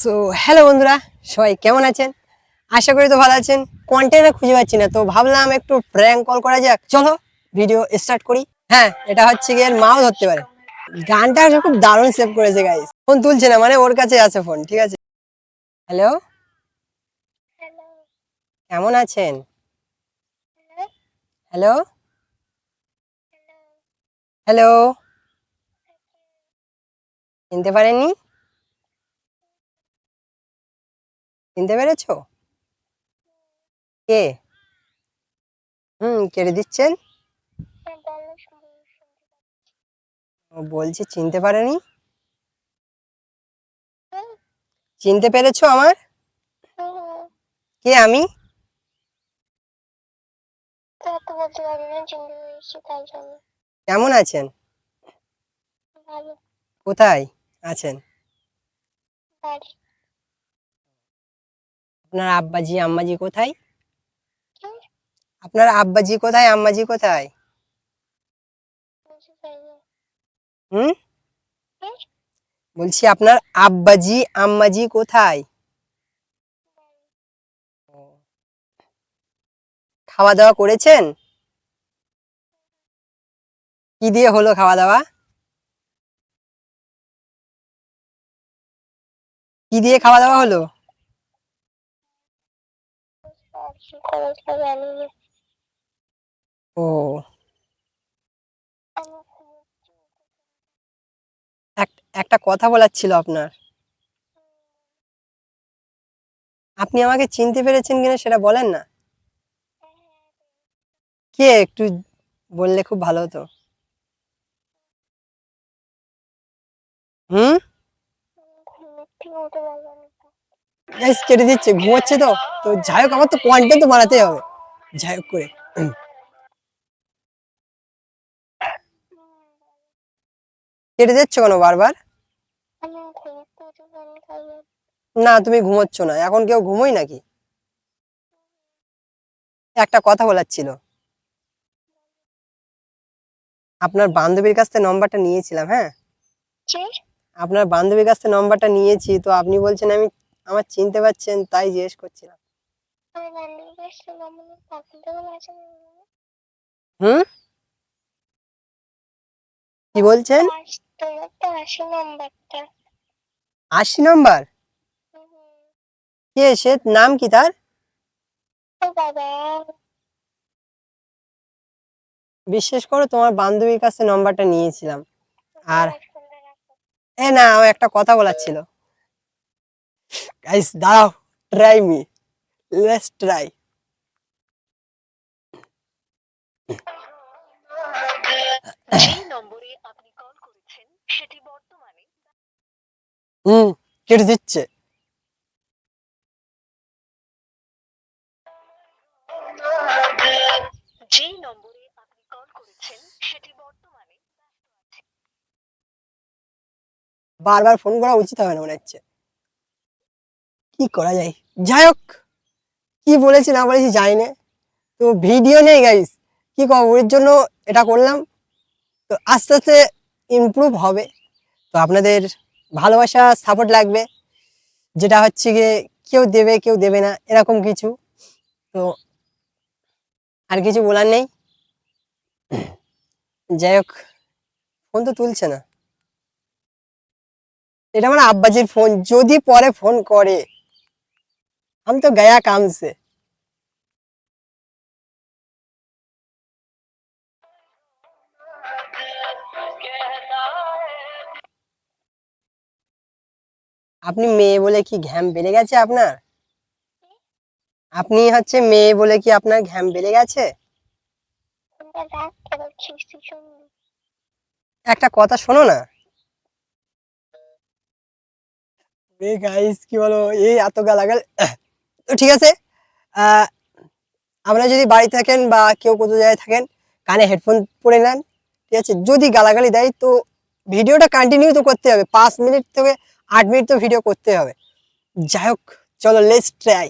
So hello বন্ধুরা সবাই কেমন আছেন? আশা করি তো ভালো আছেন। কন্টেন্ট খুঁজে পাচ্ছি না তো ভাবলাম একটু প্র্যাঙ্ক কল করা যাক। চলো ভিডিও স্টার্ট করি। হ্যাঁ এটা হচ্ছে গিয়ে মাও ধরতে পারে। গানটা খুব দারুণ সেভ করেছে গাইস ফোন তুলছে না মানে ওর কাছে আছে ফোন ঠিক আছে? হ্যালো হ্যালো কেমন আছেন? হ্যালো হ্যালো চিনতে পারেননি? চিনতে পেরেছ? কে? হুম কেড়ে দিচ্ছেন? বলছি চিনতে পারেনি। চিনতে পেরেছ আমার। কে আমি? কেমন আছেন? কোথায় আছেন? আপনার আব্বাজি, আম্মাজি কোথায়? আপনার আব্বাজি কোথায়, আম্মাজি কোথায়? হুম? বলছি আপনার আব্বাজি, আম্মাজি কোথায়? খাওয়া দাওয়া করেছেন? কি দিয়ে হলো খাওয়া দাওয়া কি দিয়ে খাওয়া দাওয়া হলো? ও। এক- একটা কথা বলার ছিল আপনার। আপনি আমাকে চিনতে পেরেছেন কিনা সেটা বলেন না। কে একটু বললে খুব ভালো হতো। হুম? গাইস কেটে দিচ্ছে ঘুমাচ্ছে তো। তো যাই হোক আমার তো কন্টেন্ট তো বানাতেই হবে। যাই হোক করে কেটে দিচ্ছ কেন বারবার। না তুমি ঘুমোচ্ছ না। এখন কেউ ঘুমোই নাকি? একটা কথা বলার ছিল। আপনার বান্ধবীর কাছ থেকে নম্বরটা নিয়েছিলাম হ্যাঁ? আপনার বান্ধবীর কাছ থেকে নম্বরটা নিয়েছি তো আপনি বলছেন আমি আমার চিনতে পারছেন তাই জিজ্ঞেস করছিলাম। হুম? কি বলছেন? আশি নম্বর। কে সে? নাম কি তার? বিশ্বাস করো তোমার বান্ধবীর কাছে নম্বরটা নিয়েছিলাম। আর এ না আমার একটা কথা বলার ছিল। গাইস দাঁড়াও ট্রাই মি লেটস ট্রাই যে নম্বরে আপনি কল করেছেন সেটি বর্তমানে হুম কেটে দিচ্ছে। যে নম্বরে আপনি কল করেছেন সেটি বর্তমানে বারবার ফোন করা উচিত হবে না মনে হচ্ছে। কি করা যায়? যাই হোক কি বলেছি না বলেছি জানি না। তো ভিডিও নেই গাইস কি ওর জন্য এটা করলাম। তো আস্তে আস্তে ইমপ্রুভ হবে। তো আপনাদের ভালোবাসা সাপোর্ট লাগবে। যেটা হচ্ছে গিয়ে, কেউ দেবে কেউ দেবে না, এরকম কিছু। তো আর কিছু বলার নেই। যাই হোক ফোন তো তুলছে না। এটা আমার আব্বাজির ফোন যদি পরে ফোন করে আমি তো গয়া কামছে। আপনি মেয়ে বলে কি ঘ্যাম বেড়ে গেছে আপনার? আপনি হচ্ছে মেয়ে বলে কি আপনার ঘ্যাম বেড়ে গেছে? একটা কথা শোনো না। গাইস কি বলো? এই এত গালাগাল তো ঠিক আছে আপনারা যদি বাড়ি থাকেন বা কেউ কোথাও জায়গায় থাকেন কানে হেডফোন পরে নেন ঠিক আছে? যদি গালাগালি দেয় তো ভিডিওটা কন্টিনিউ তো করতে হবে পাঁচ মিনিট থেকে আট মিনিট তো ভিডিও করতে হবে। যাই হোক চলো লেটস ট্রাই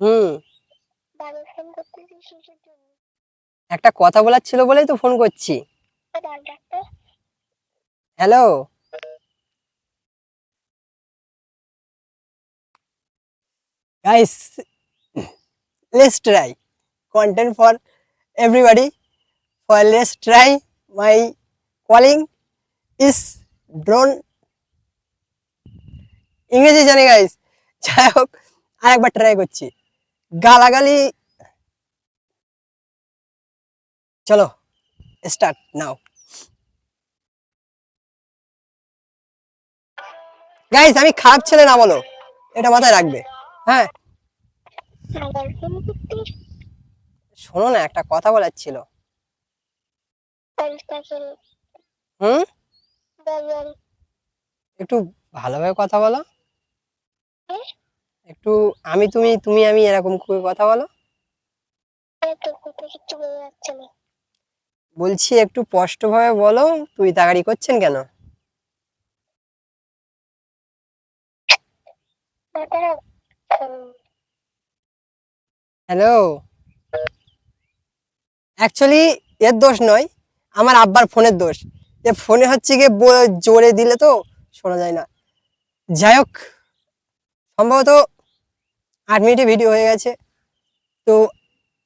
হুম একটা কথা বলার ছিল বলেই তো ফোন করছি। Hello guys, let's try content for everybody. For let's try my calling is drone. ইংরেজি জানি গাইস যাই হোক আর একবার ট্রাই করছি। গালাগালি চলো স্টার্ট নাও গাইস আমি খারাপ ছেলে না বলো, এটা মাথায় রাখবে হ্যাঁ? শোনো না, একটা কথা বলার ছিল। হুম? একটু ভালোভাবে কথা বলো। একটু আমি, তুমি তুমি, আমি এরকম খুবই কথা বলো। বলছি, একটু স্পষ্টভাবে বলো তুই তাড়াতাড়ি করছেন কেন? হ্যালো অ্যাকচুয়ালি এর দোষ নয়, আমার আব্বার ফোনের দোষ। এ ফোনে হচ্ছে গিয়ে জোরে দিলে তো শোনা যায় না। যাই হোক, সম্ভবত আট মিনিটে ভিডিও হয়ে গেছে। তো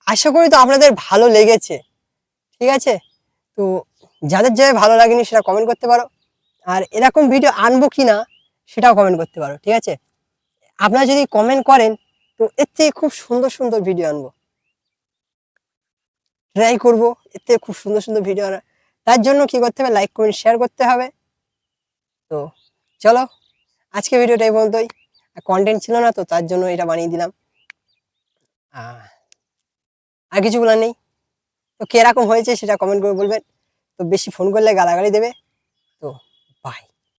আশা করি তো আপনাদের ভালো লেগেছে। ঠিক আছে? তো যাদের যাদের ভালো লাগেনি সেটা কমেন্ট করতে পারো। আর এরকম ভিডিও আনব কি না, সেটাও কমেন্ট করতে পারো, ঠিক আছে? আপনারা যদি কমেন্ট করেন, তো এর থেকে খুব সুন্দর সুন্দর ভিডিও আনব। ট্রাই করব, এর থেকে খুব সুন্দর সুন্দর ভিডিও আনা। তার জন্য কি করতে হবে? লাইক কমেন্ট শেয়ার করতে হবে। তো চলো, আজকে ভিডিওটা এই পর্যন্তই কন্টেন্ট ছিল না, তো তার জন্য এটা বানিয়ে দিলাম। আর কিছু বলার নেই। তো কীরকম হয়েছে সেটা কমেন্ট করে বলবেন। তো বেশি ফোন করলে গালাগালি দেবে। তো বাই